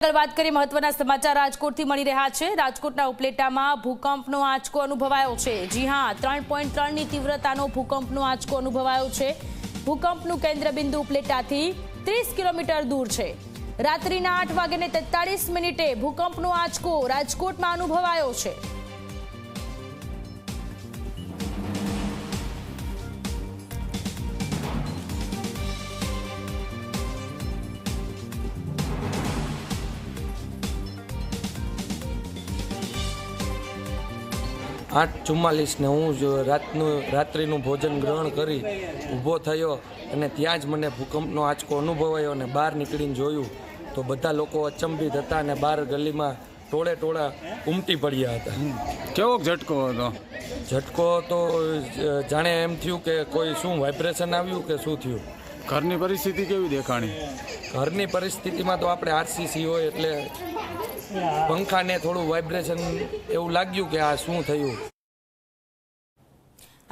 વાત કરીએ મહત્વના સમાચાર રાજકોટથી મળી રહ્યા છે. રાજકોટના ઉપલેટામાં ભૂકંપનો આંચકો અનુભવાયો છે. જી હા, ત્રણ પોઈન્ટ ત્રણની તીવ્રતાનો ભૂકંપનો આંચકો અનુભવાયો છે. ભૂકંપનું કેન્દ્રબિંદુ ઉપલેટાથી ત્રીસ કિલોમીટર દૂર છે. રાત્રિના આઠ વાગ્યાને તેતાળીસ મિનિટે ભૂકંપનો આંચકો રાજકોટમાં અનુભવાયો છે. આઠ ચુમ્માલીસને હું જ રાતનું રાત્રિનું ભોજન ગ્રહણ કરી ઊભો થયો અને ત્યાં જ મને ભૂકંપનો આંચકો અનુભવાયો અને બહાર નીકળીને જોયું તો બધા લોકો અચંબિત હતા અને બહાર ગલીમાં ટોળે ટોળા ઉમટી પડ્યા હતા. કેવો ઝટકો હતો? ઝટકો તો જાણે એમ થયું કે કોઈ શું વાઇબ્રેશન આવ્યું કે શું થયું? ઘરની પરિસ્થિતિ કેવી દેખાણી? ઘરની પરિસ્થિતિમાં તો આપણે આરસીસી હોય એટલે પંખાને થોડું વાઇબ્રેશન એવું લાગ્યું કે આ શું થયું?